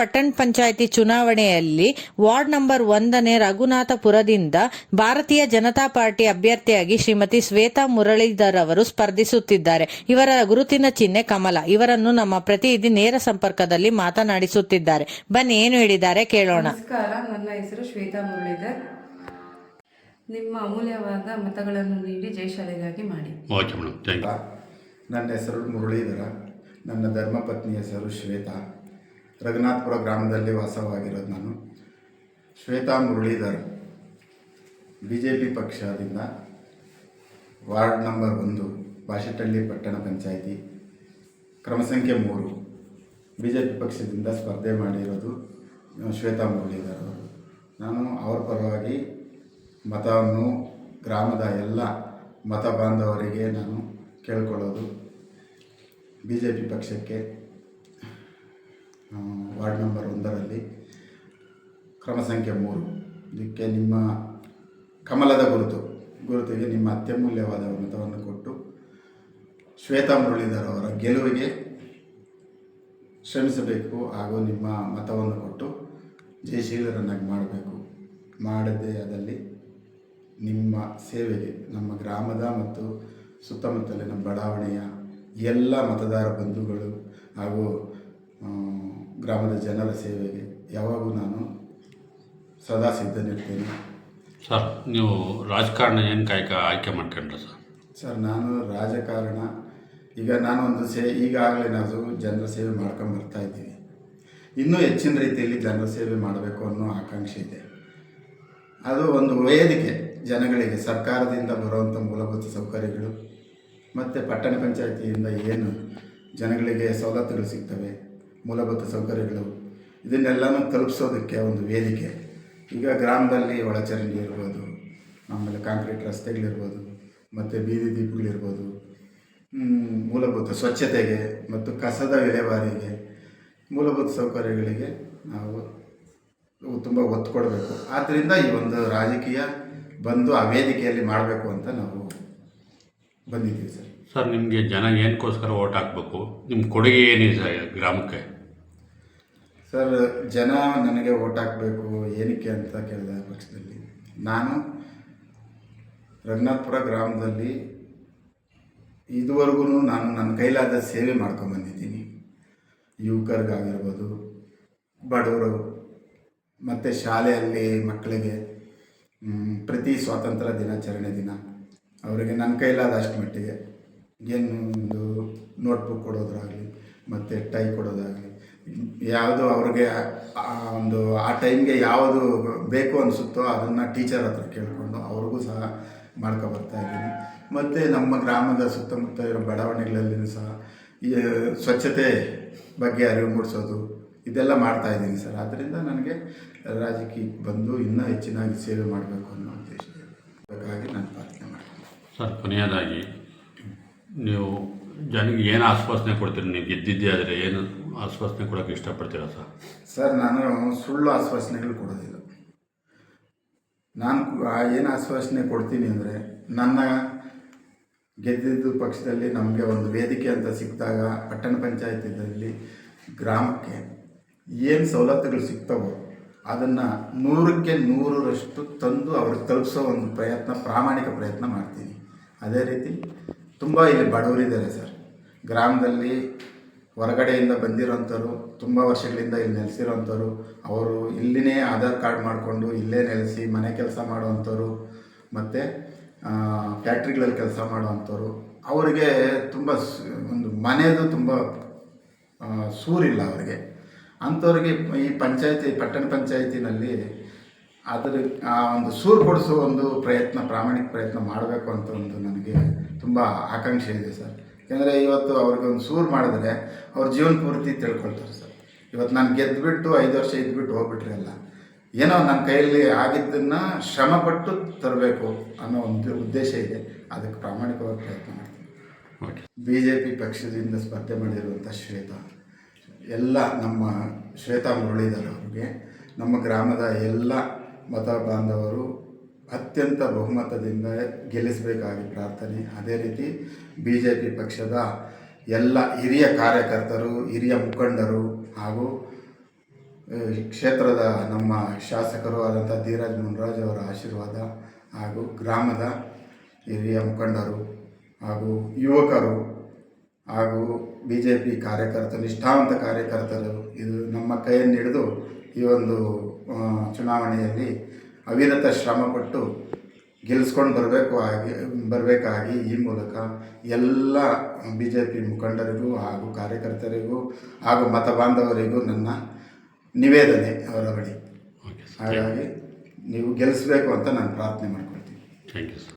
ಪಟ್ಟಣ ಪಂಚಾಯಿತಿ ಚುನಾವಣೆಯಲ್ಲಿ ward number ಒಂದನೇ ರಘುನಾಥಪುರದಿಂದ ಭಾರತೀಯ ಜನತಾ ಪಾರ್ಟಿ ಅಭ್ಯರ್ಥಿಯಾಗಿ ಶ್ರೀಮತಿ ಶ್ವೇತಾ ಮುರಳೀಧರ್ ಅವರು ಸ್ಪರ್ಧಿಸುತ್ತಿದ್ದಾರೆ. ಇವರ ಗುರುತಿನ ಚಿಹ್ನೆ ಕಮಲ. ಇವರನ್ನು ನಮ್ಮ ಪ್ರತಿನಿಧಿ ನೇರ ಸಂಪರ್ಕದಲ್ಲಿ ಮಾತನಾಡಿಸುತ್ತಿದ್ದಾರೆ. ಬನ್ನಿ ಏನು ಹೇಳಿದ್ದಾರೆ ಕೇಳೋಣ. ನಮಸ್ಕಾರ ನನ್ನ ಹೆಸರು ಶ್ವೇತಾ ಮುರಳೀಧರ್. ನಿಮ್ಮ ಅಮೂಲ್ಯವಾದ ಮತಗಳನ್ನು ನೀಡಿ ಜಯಶಾಲೆಗಾಗಿ ಮಾಡಿ. Okay madam thank you. ನನ್ನ ಹೆಸರು ಮುರಳೀಧರ. ನನ್ನ ಧರ್ಮಪತ್ನಿ ಹೆಸರು ಶ್ವೇತಾ. ರಘುನಾಥಪುರ ಗ್ರಾಮದಲ್ಲಿ ವಾಸವಾಗಿರೋದು ನಾನು. Shweta Muralidhar B J P ಪಕ್ಷದಿಂದ ವಾರ್ಡ್ ನಂಬರ್ ಒಂದು ಬಾಶೆಟ್ಟಳ್ಳಿ ಪಟ್ಟಣ ಪಂಚಾಯಿತಿ, ಕ್ರಮ ಸಂಖ್ಯೆ ಮೂರು ಬಿ ಜೆ ಪಿ ಪಕ್ಷದಿಂದ ಸ್ಪರ್ಧೆ ಮಾಡಿರೋದು ಶ್ವೇತಾ ಮುರಳೀಧರ್ ಅವರು. ನಾನು ಅವರ ಪರವಾಗಿ ಮತವನ್ನು ಗ್ರಾಮದ ಎಲ್ಲ ಮತ ಬಾಂಧವರಿಗೆ ನಾನು ಕೇಳ್ಕೊಳ್ಳೋದು. ಬಿ ಜೆ ಪಿ ಪಕ್ಷಕ್ಕೆ ವಾರ್ಡ್ ನಂಬರ್ ಒಂದರಲ್ಲಿ ಕ್ರಮ ಸಂಖ್ಯೆ ಮೂರು. ಇದಕ್ಕೆ ನಿಮ್ಮ ಕಮಲದ ಗುರುತು. ಗುರುತಿಗೆ ನಿಮ್ಮ ಅತ್ಯಮೂಲ್ಯವಾದ ಮತವನ್ನು ಕೊಟ್ಟು ಶ್ವೇತಾ ಮುರಳೀಧರ್ ಅವರ ಗೆಲುವಿಗೆ ಶ್ರಮಿಸಬೇಕು ಹಾಗೂ ನಿಮ್ಮ ಮತವನ್ನು ಕೊಟ್ಟು ಜಯಶೀಲರನ್ನಾಗಿ ಮಾಡಬೇಕು. ಮಾಡದೇ ಅದಲ್ಲಿ ನಿಮ್ಮ ಸೇವೆಗೆ, ನಮ್ಮ ಗ್ರಾಮದ ಮತ್ತು ಸುತ್ತಮುತ್ತಲಿನ ಬಡಾವಣೆಯ ಎಲ್ಲ ಮತದಾರ ಬಂಧುಗಳು ಹಾಗೂ ಗ್ರಾಮದ ಜನರ ಸೇವೆಗೆ ಯಾವಾಗಲೂ ನಾನು ಸದಾ ಸಿದ್ಧನಿರ್ತೇನೆ. ಸರ್ ನೀವು ರಾಜಕಾರಣ ಏನು ಕಾಯ್ಕ ಆಯ್ಕೆ ಮಾಡ್ಕೊಂಡ್ರೆ ಸರ್? ಸರ್ ನಾನು ರಾಜಕಾರಣ ಈಗ ನಾನೊಂದು ಸೇ ಈಗಾಗಲೇ ನಾವು ಜನರ ಸೇವೆ ಮಾಡ್ಕೊಂಡು ಬರ್ತಾ ಇದ್ದೀವಿ. ಇನ್ನೂ ಹೆಚ್ಚಿನ ರೀತಿಯಲ್ಲಿ ಜನರ ಸೇವೆ ಮಾಡಬೇಕು ಅನ್ನೋ ಆಕಾಂಕ್ಷೆ ಇದೆ. ಅದು ಒಂದು ವೇದಿಕೆ ಜನಗಳಿಗೆ ಸರ್ಕಾರದಿಂದ ಬರುವಂಥ ಮೂಲಭೂತ ಸೌಕರ್ಯಗಳು ಮತ್ತು ಪಟ್ಟಣ ಪಂಚಾಯತಿಯಿಂದ ಏನು ಜನಗಳಿಗೆ ಸವಲತ್ತುಗಳು ಸಿಗ್ತವೆ ಮೂಲಭೂತ ಸೌಕರ್ಯಗಳು. ಇದನ್ನೆಲ್ಲನೂ ತಲುಪಿಸೋದಕ್ಕೆ ಒಂದು ವೇದಿಕೆ. ಈಗ ಗ್ರಾಮದಲ್ಲಿ ಒಳಚರಂಡಿ ಇರ್ಬೋದು, ಆಮೇಲೆ ಕಾಂಕ್ರೀಟ್ ರಸ್ತೆಗಳಿರ್ಬೋದು, ಮತ್ತು ಬೀದಿ ದೀಪಗಳಿರ್ಬೋದು ಮೂಲಭೂತ ಸ್ವಚ್ಛತೆಗೆ ಮತ್ತು ಕಸದ ವಿಲೇವಾರಿಗೆ ಮೂಲಭೂತ ಸೌಕರ್ಯಗಳಿಗೆ ನಾವು ತುಂಬ ಒತ್ತು ಕೊಡಬೇಕು. ಆದ್ದರಿಂದ ಈ ಒಂದು ರಾಜಕೀಯ ಬಂದು ಆ ವೇದಿಕೆಯಲ್ಲಿ ಮಾಡಬೇಕು ಅಂತ ನಾವು ಬಂದಿದ್ದೀವಿ ಸರ್. ಸರ್ ನಿಮಗೆ ಜನ ಏನಕ್ಕೋಸ್ಕರ ಓಟ್ ಹಾಕಬೇಕು? ನಿಮ್ಮ ಕೊಡುಗೆ ಏನಿದೆ ಸರ್ ಗ್ರಾಮಕ್ಕೆ? ಸರ್ ಜನ ನನಗೆ ಓಟ್ ಹಾಕಬೇಕು ಏನಕ್ಕೆ ಅಂತ ಕೇಳಿದ ಪಕ್ಷದಲ್ಲಿ. ನಾನು ರಂಗನಾಥ್ಪುರ ಗ್ರಾಮದಲ್ಲಿ ಇದುವರೆಗೂ ನಾನು ನನ್ನ ಕೈಲಾದ ಸೇವೆ ಮಾಡ್ಕೊಂಬಂದಿದ್ದೀನಿ ಯುವಕರಿಗಾಗಿರ್ಬೋದು ಬಡವರು ಮತ್ತು ಶಾಲೆಯಲ್ಲಿ ಮಕ್ಕಳಿಗೆ ಪ್ರತಿ ಸ್ವಾತಂತ್ರ್ಯ ದಿನಾಚರಣೆ ದಿನ. ಅವರಿಗೆ ನನ್ನ ಕೈಲಾದ ಅಷ್ಟು ಮಟ್ಟಿಗೆ ಏನು ಒಂದು ನೋಟ್ಬುಕ್ ಕೊಡೋದಾಗಲಿ ಮತ್ತು ಟೈ ಕೊಡೋದಾಗಲಿ, ಯಾವುದು ಅವ್ರಿಗೆ ಆ ಒಂದು, ಆ ಟೈಮ್ಗೆ ಯಾವುದು ಬೇಕು ಅನಿಸುತ್ತೋ ಅದನ್ನು ಟೀಚರ್ ಹತ್ರ ಕೇಳಿಕೊಂಡು ಅವ್ರಿಗೂ ಸಹ ಮಾಡ್ಕೊಬರ್ತಾ ಇದ್ದೀನಿ. ಮತ್ತು ನಮ್ಮ ಗ್ರಾಮದ ಸುತ್ತಮುತ್ತ ಇರೋ ಬಡಾವಣೆಗಳಲ್ಲಿಯೂ ಸಹ ಈ ಸ್ವಚ್ಛತೆ ಬಗ್ಗೆ ಅರಿವು ಮೂಡಿಸೋದು ಇದೆಲ್ಲ ಮಾಡ್ತಾ ಇದ್ದೀನಿ ಸರ್. ಆದ್ದರಿಂದ ನನಗೆ ರಾಜಕೀಯಕ್ಕೆ ಬಂದು ಇನ್ನೂ ಹೆಚ್ಚಿನಾಗಿ ಸೇವೆ ಮಾಡಬೇಕು ಅನ್ನೋ ಉದ್ದೇಶ ಹಾಗಾಗಿ ನಾನು ಪ್ರಾರ್ಥನೆ ಮಾಡ್ತೀನಿ ಸರ್, ಕೊನೆಯದಾಗಿ, ನೀವು ಜನಕ್ಕೆ ಏನು ಆಶ್ವಾಸನೆ ಕೊಡ್ತೀರಿ? ನೀವು ಗೆದ್ದಿದ್ದೇ ಆದರೆ ಏನು ಆಶ್ವಾಸನೆ ಕೊಡೋಕ್ಕೆ ಇಷ್ಟಪಡ್ತೀರಾ ಸರ್? ಸರ್, ನಾನು ಸುಳ್ಳು ಆಶ್ವಾಸನೆಗಳು ಕೊಡೋದಿಲ್ಲ. ನಾನು ಏನು ಆಶ್ವಾಸನೆ ಕೊಡ್ತೀನಿ ಅಂದರೆ, ನನ್ನ ಗೆದ್ದಿದ್ದು ಪಕ್ಷದಲ್ಲಿ ನಮಗೆ ಒಂದು ವೇದಿಕೆ ಅಂತ ಸಿಕ್ಕಿದಾಗ, ಪಟ್ಟಣ ಪಂಚಾಯತಿದಲ್ಲಿ ಗ್ರಾಮಕ್ಕೆ ಏನು ಸವಲತ್ತುಗಳು ಸಿಗ್ತವೋ, ಅದನ್ನು ನೂರಕ್ಕೆ ನೂರರಷ್ಟು ತಂದು ಅವ್ರಿಗೆ ತಲುಪಿಸೋ ಒಂದು ಪ್ರಯತ್ನ, ಪ್ರಾಮಾಣಿಕ ಪ್ರಯತ್ನ ಮಾಡ್ತೀನಿ. ಅದೇ ರೀತಿ ತುಂಬ ಇಲ್ಲಿ ಬಡವರಿದ್ದಾರೆ ಸರ್. ಗ್ರಾಮದಲ್ಲಿ ಹೊರಗಡೆಯಿಂದ ಬಂದಿರೋಂಥವ್ರು, ತುಂಬ ವರ್ಷಗಳಿಂದ ಇಲ್ಲಿ ನೆಲೆಸಿರೋಂಥವ್ರು, ಅವರು ಇಲ್ಲಿನೇ ಆಧಾರ್ ಕಾರ್ಡ್ ಮಾಡಿಕೊಂಡು ಇಲ್ಲೇ ನೆಲೆಸಿ ಮನೆ ಕೆಲಸ ಮಾಡುವಂಥವ್ರು, ಮತ್ತು ಫ್ಯಾಕ್ಟ್ರಿಗಳಲ್ಲಿ ಕೆಲಸ ಮಾಡುವಂಥವ್ರು, ಅವರಿಗೆ ತುಂಬ ಒಂದು ಮನೆಯದು ತುಂಬ ಸೂರಿಲ್ಲ ಅವರಿಗೆ. ಅಂಥವ್ರಿಗೆ ಈ ಪಂಚಾಯತಿ, ಪಟ್ಟಣ ಪಂಚಾಯತಿನಲ್ಲಿ ಅದರ, ಆ, ಒಂದು ಸೂರು ಕೊಡಿಸೋ ಒಂದು ಪ್ರಯತ್ನ, ಪ್ರಾಮಾಣಿಕ ಪ್ರಯತ್ನ ಮಾಡಬೇಕು ಅಂತ ಒಂದು ತುಂಬ ಆಕಾಂಕ್ಷೆ ಇದೆ ಸರ್. ಯಾಕೆಂದರೆ ಇವತ್ತು ಅವ್ರಿಗೆ ಒಂದು ಸೂರು ಮಾಡಿದ್ರೆ ಅವ್ರ ಜೀವನ ಪೂರ್ತಿ ತಿಳ್ಕೊಳ್ತಾರೆ ಸರ್. ಇವತ್ತು ನಾನು ಗೆದ್ದುಬಿಟ್ಟು ಐದು ವರ್ಷ ಇದ್ಬಿಟ್ಟು ಹೋಗ್ಬಿಟ್ರೆ ಅಲ್ಲ ಏನೋ ನನ್ನ ಕೈಯಲ್ಲಿ ಆಗಿದ್ದನ್ನು ಶ್ರಮಪಟ್ಟು ತರಬೇಕು ಅನ್ನೋ ಒಂದು ಉದ್ದೇಶ ಇದೆ. ಅದಕ್ಕೆ ಪ್ರಾಮಾಣಿಕವಾಗಿ ಪ್ರಯತ್ನ ಮಾಡ್ತೀನಿ. ಬಿ ಜೆ ಪಿ ಪಕ್ಷದಿಂದ ಸ್ಪರ್ಧೆ ಮಾಡಿರುವಂಥ ಶ್ವೇತಾ ಎಲ್ಲ ನಮ್ಮ ಶ್ವೇತಾ ಮುರಳೀಧರ್ ಅವ್ರಿಗೆ ನಮ್ಮ ಗ್ರಾಮದ ಎಲ್ಲ ಮತ ಬಾಂಧವರು ಅತ್ಯಂತ ಬಹುಮತದಿಂದ ಗೆಲ್ಲಿಸಬೇಕಾಗಿ ಪ್ರಾರ್ಥನೆ. ಅದೇ ರೀತಿ ಬಿ ಜೆ ಪಿ ಪಕ್ಷದ ಎಲ್ಲ ಹಿರಿಯ ಕಾರ್ಯಕರ್ತರು, ಹಿರಿಯ ಮುಖಂಡರು ಹಾಗೂ ಕ್ಷೇತ್ರದ ನಮ್ಮ ಶಾಸಕರು ಆದಂಥ ಧೀರಾಜ್ ಮುನ್ರಾಜ್ ಅವರ ಆಶೀರ್ವಾದ ಹಾಗೂ ಗ್ರಾಮದ ಹಿರಿಯ ಮುಖಂಡರು ಹಾಗೂ ಯುವಕರು ಹಾಗೂ ಬಿ ಜೆ ಪಿ ಕಾರ್ಯಕರ್ತರು ನಿಷ್ಠಾವಂತ ಕಾರ್ಯಕರ್ತರು ಇದು ನಮ್ಮ ಕೈಯನ್ನು ಹಿಡಿದು ಈ ಒಂದು ಚುನಾವಣೆಯಲ್ಲಿ ಅವಿರತ ಶ್ರಮಪಟ್ಟು ಗೆಲ್ಲಿಸ್ಕೊಂಡು ಬರಬೇಕು ಹಾಗೆ ಬರಬೇಕಾಗಿ ಈ ಮೂಲಕ ಎಲ್ಲ ಬಿ ಜೆ ಪಿ ಮುಖಂಡರಿಗೂ ಹಾಗೂ ಕಾರ್ಯಕರ್ತರಿಗೂ ಹಾಗೂ ಮತ ಬಾಂಧವರಿಗೂ ನನ್ನ ನಿವೇದನೆ ಅವರ ಬಳಿ. ಓಕೆ ಹಾಗಾಗಿ ನೀವು ಗೆಲ್ಲಿಸ್ಬೇಕು ಅಂತ ನಾನು ಪ್ರಾರ್ಥನೆ ಮಾಡ್ಕೊಳ್ತೀನಿ. Thank you sir